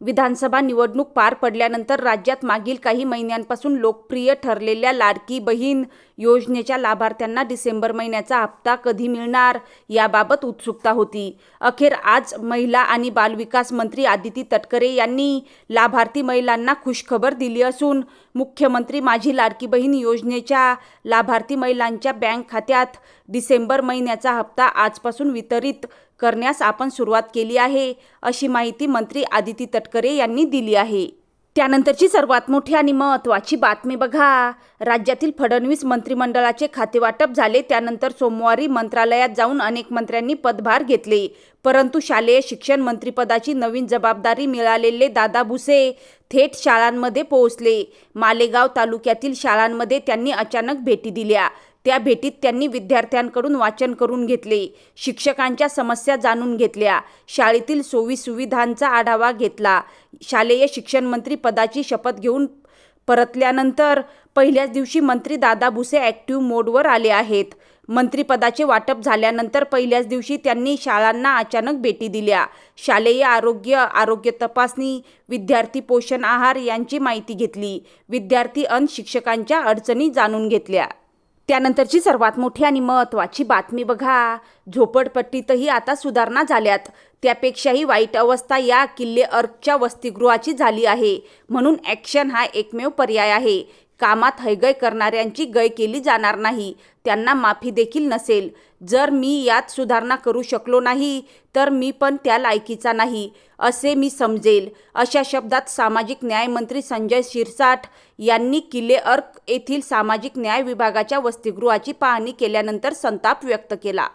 विधानसभा निवडणूक पार पडल्यानंतर राज्यात मागील काही महिन्यांपासून लोकप्रिय ठरलेल्या लाडकी बहीण योजनेच्या लाभार्थ्यांना डिसेंबर महिन्याचा हप्ता कधी मिळणार याबाबत उत्सुकता होती. अखेर आज महिला आणि बालविकास मंत्री आदिती तटकरे यांनी लाभार्थी महिलांना खुशखबर दिली असून मुख्यमंत्री माझी लाडकी बहीण योजनेच्या लाभार्थी महिलांच्या बँक खात्यात डिसेंबर महिन्याचा हप्ता आजपासून वितरित करण्यास आपण सुरुवात केली आहे अशी माहिती मंत्री आदिती तटकरे यांनी दिली आहे. त्यानंतरची सर्वात मोठी आणि महत्त्वाची बातमी बघा. राज्यातील फडणवीस मंत्रिमंडळाचे खातेवाटप झाले त्यानंतर सोमवारी मंत्रालयात जाऊन अनेक मंत्र्यांनी पदभार घेतले. परंतु शालेय शिक्षण मंत्रिपदाची नवीन जबाबदारी मिळालेले दादा भुसे थेट शाळांमध्ये पोहोचले. मालेगाव तालुक्यातील शाळांमध्ये त्यांनी अचानक भेटी दिल्या. त्या भेटीत त्यांनी विद्यार्थ्यांकडून वाचन करून घेतले शिक्षकांच्या समस्या जाणून घेतल्या शाळेतील सोयी सुविधांचा आढावा घेतला. शालेय शिक्षण मंत्री पदाची शपथ घेऊन परतल्यानंतर पहिल्याच दिवशी मंत्री दादा भुसे ॲक्टिव्ह मोडवर आले आहेत. मंत्रिपदाचे वाटप झाल्यानंतर पहिल्याच दिवशी त्यांनी शाळांना अचानक भेटी दिल्या. शालेय आरोग्य आरोग्य तपासणी विद्यार्थी पोषण आहार यांची माहिती घेतली. विद्यार्थी अन शिक्षकांच्या अडचणी जाणून घेतल्या. त्यानंतरची सर्वात मोठी आणि महत्त्वाची बातमी बघा. झोपडपट्टीतही आता सुधारणा झाल्यात. त्यापेक्षाही वाईट अवस्था या किल्ले अर्कच्या वसतिगृहाची झाली आहे. म्हणून ॲक्शन हा एकमेव पर्याय आहे. कामात हैगय करणाऱ्यांची गय केली जाणार नाही त्यांना माफी देखील नसेल. जर मी यात सुधारणा करू शकलो नाही तर मी पण त्या लायकीचा नाही असे मी समजेल. अशा शब्दात सामाजिक न्यायमंत्री संजय शिरसाट यांनी किल्ले अर्क येथील सामाजिक न्याय विभागाच्या वसतिगृहाची पाहणी केल्यानंतर संताप व्यक्त केला.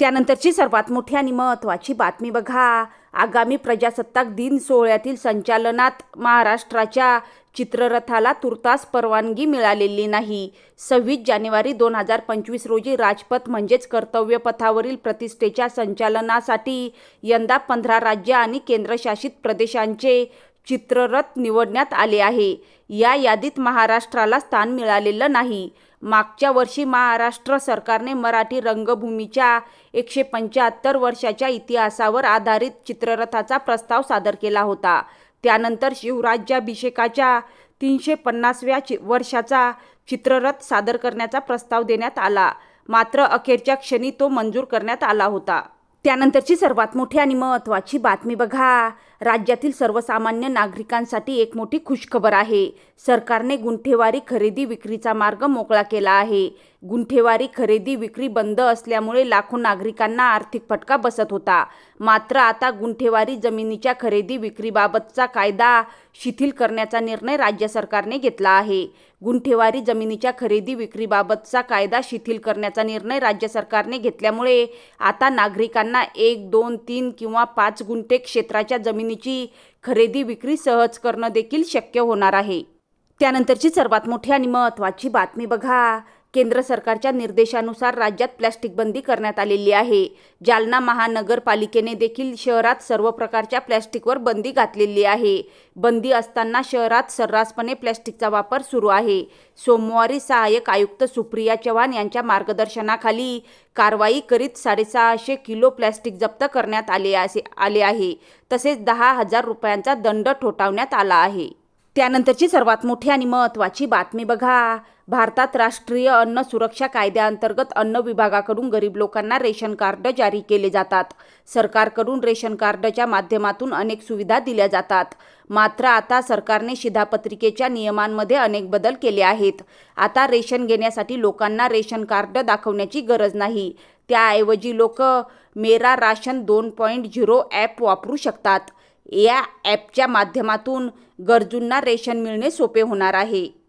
त्यानंतरची सर्वात मोठी आणि महत्त्वाची बातमी बघा. आगामी प्रजासत्ताक दिन सोहळ्यातील संचालनात महाराष्ट्राच्या चित्ररथाला तुर्तास परवानगी मिळालेली नाही. सव्वीस जानेवारी दोन हजार पंचवीस रोजी राजपथ म्हणजेच कर्तव्यपथावरील प्रतिष्ठेच्या संचालनासाठी यंदा पंधरा राज्य आणि केंद्रशासित प्रदेशांचे चित्ररथ निवडण्यात आले आहे. या यादीत महाराष्ट्राला स्थान मिळालेलं नाही. मागच्या वर्षी महाराष्ट्र सरकारने मराठी रंगभूमीच्या एकशे पंच्याहत्तर वर्षाच्या इतिहासावर आधारित चित्ररथाचा प्रस्ताव सादर केला होता. त्यानंतर शिवराज्याभिषेकाच्या तीनशे पन्नासव्या चि वर्षाचा चित्ररथ सादर करण्याचा प्रस्ताव देण्यात आला. मात्र अखेरच्या क्षणी तो मंजूर करण्यात आला होता. त्यानंतरची सर्वात मोठी आणि महत्त्वाची बातमी बघा. राज्यातील सर्वसामान्य नागरिकांसाठी एक मोठी खुशखबर आहे. सरकारने गुंठेवारी खरेदी विक्रीचा मार्ग मोकळा केला आहे. गुंठेवारी खरेदी विक्री बंद असल्यामुळे लाखो नागरिकांना आर्थिक फटका बसत होता. मात्र आता गुंठेवारी जमिनीच्या खरेदी विक्रीबाबतचा कायदा शिथिल करण्याचा निर्णय राज्य सरकारने घेतला आहे. गुंठेवारी जमिनीच्या खरेदी विक्रीबाबतचा कायदा शिथिल करण्याचा निर्णय राज्य सरकारने घेतल्यामुळे आता नागरिकांना एक दोन तीन किंवा पाच गुंठे क्षेत्राच्या जमिनीची खरेदी विक्री सहज करणं देखील शक्य होणार आहे. त्यानंतरची सर्वात मोठी आणि महत्त्वाची बातमी बघा. केंद्र सरकारच्या निर्देशानुसार राज्यात प्लॅस्टिक बंदी करण्यात आलेली आहे. जालना महानगरपालिकेने देखील शहरात सर्व प्रकारच्या प्लॅस्टिकवर बंदी घातलेली आहे. बंदी असताना शहरात सर्रासपणे प्लॅस्टिकचा वापर सुरू आहे. सोमवारी सहाय्यक आयुक्त सुप्रिया चव्हाण यांच्या मार्गदर्शनाखाली कारवाई करीत साडेसहाशे किलो प्लॅस्टिक जप्त करण्यात आले असे आले आहे. तसेच दहा हजार रुपयांचा दंड ठोठावण्यात आला आहे. त्यानंतरची सर्वात मोठी आणि महत्त्वाची बातमी बघा. भारतात राष्ट्रीय अन्न सुरक्षा कायद्याअंतर्गत अन्न विभागाकडून गरीब लोकांना रेशन कार्ड जारी केले जातात. सरकारकडून रेशन कार्डच्या माध्यमातून अनेक सुविधा दिल्या जातात. मात्र आता सरकारने शिधापत्रिकेच्या नियमांमध्ये अनेक बदल केले आहेत. आता रेशन घेण्यासाठी लोकांना रेशन कार्ड दाखवण्याची गरज नाही. त्याऐवजी लोक मेरा राशन दोन पॉईंट झिरो ॲप वापरू शकतात. या ॲपच्या माध्यमातून गरजूंना रेशन मिळणे सोपे होणार आहे.